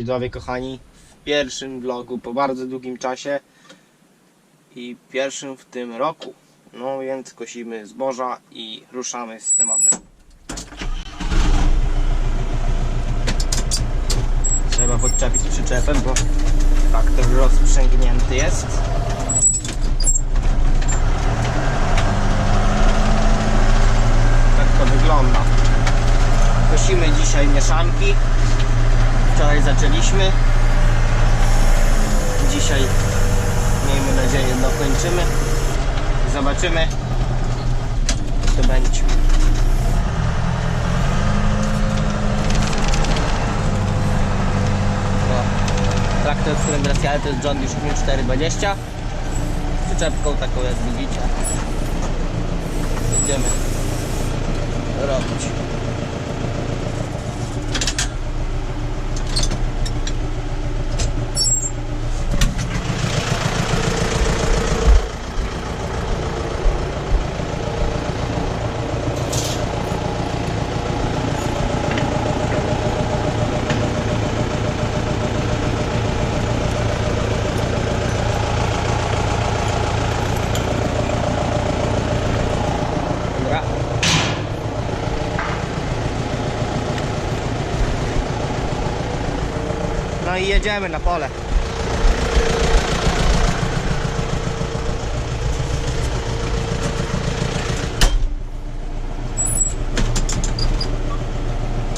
Widzowie kochani, w pierwszym vlogu po bardzo długim czasie i pierwszym w tym roku. No więc kosimy zboża i ruszamy z tematem. Trzeba podczepić przyczepem, bo traktor rozprzęgnięty jest. Tak to wygląda. Kosimy dzisiaj mieszanki. Wczoraj zaczęliśmy. Dzisiaj miejmy nadzieję dokończymy. Zobaczymy co będzie. Traktor, w którym gracjale to jest John Deere 420 z przyczepką taką jak widzicie. Będziemy robić. Dobra. No i jedziemy na pole.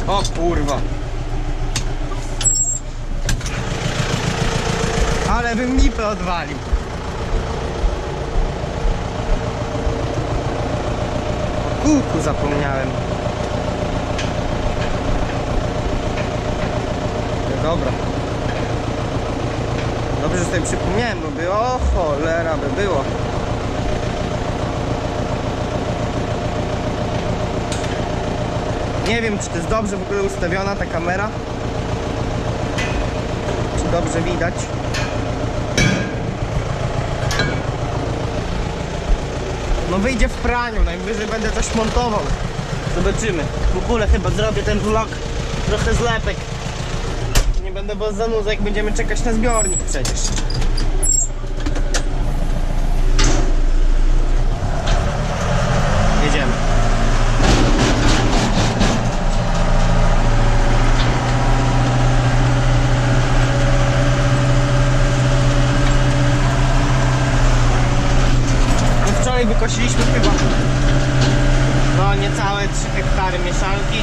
O kurwa. Ale bym lipę odwalił. Kółku zapomniałem. No dobra. Dobrze, że sobie przypomniałem, bo by o cholera by było. Nie wiem, czy to jest dobrze w ogóle ustawiona ta kamera. Czy dobrze widać. No wyjdzie w praniu, najwyżej będę coś montował. Zobaczymy. W ogóle chyba zrobię ten vlog trochę zlepek. Nie będę was zanudzał, jak będziemy czekać na zbiornik przecież. Jedziemy. No wczoraj wykosiliśmy chyba no niecałe 3 hektary mieszanki.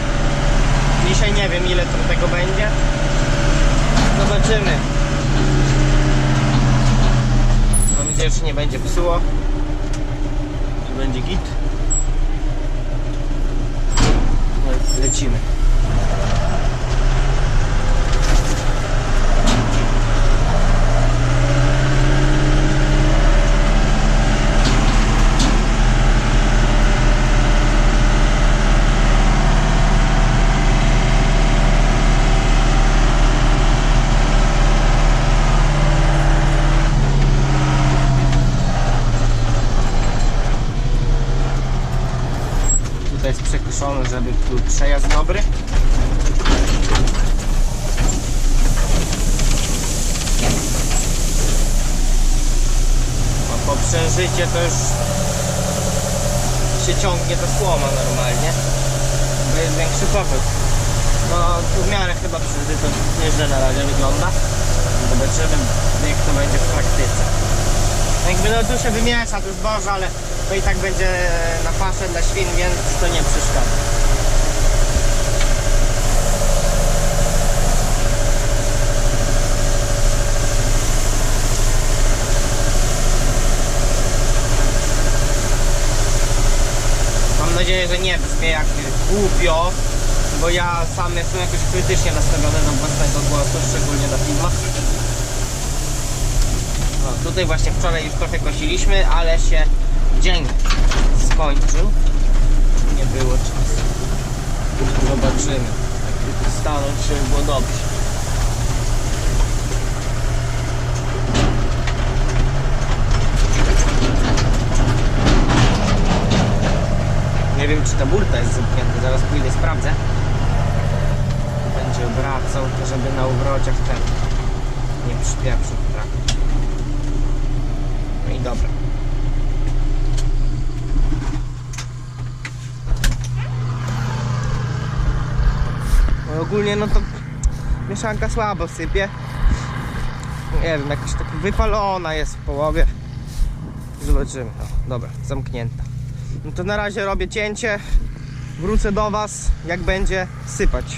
Dzisiaj nie wiem ile tam tego będzie. Zobaczymy. Mam nadzieję, że nie będzie psuło. Będzie git. No lecimy. Jest przekuszony, żeby był przejazd dobry. A po przężycie to już się ciągnie ta słoma normalnie, bo jest większy popyt. No w miarę chyba przeżyto nieźle na razie wygląda. Zobaczymy jak to będzie w praktyce. Jakby no tu się wymiesza to zboże, ale to i tak będzie na paszę dla świn, więc to nie przeszkadza. Mam nadzieję, że nie brzmię jak głupio, bo ja sam jestem jakoś krytycznie nastawiony do własnego głosu, szczególnie na filmach. No, tutaj właśnie wczoraj już trochę kosiliśmy, ale się dzień skończył. Nie było czasu. Zobaczymy. Jak stanąć się było dobrze. Nie wiem czy ta burta jest zamknięta, zaraz pójdę sprawdzę. Będzie to żeby na uwrociach ten nie przypieprzył. No i dobra. No ogólnie no to mieszanka słabo sypie. Nie wiem, jakaś taka wypalona jest w połowie. Zobaczymy. No, dobra, zamknięta. No to na razie robię cięcie. Wrócę do Was, jak będzie sypać.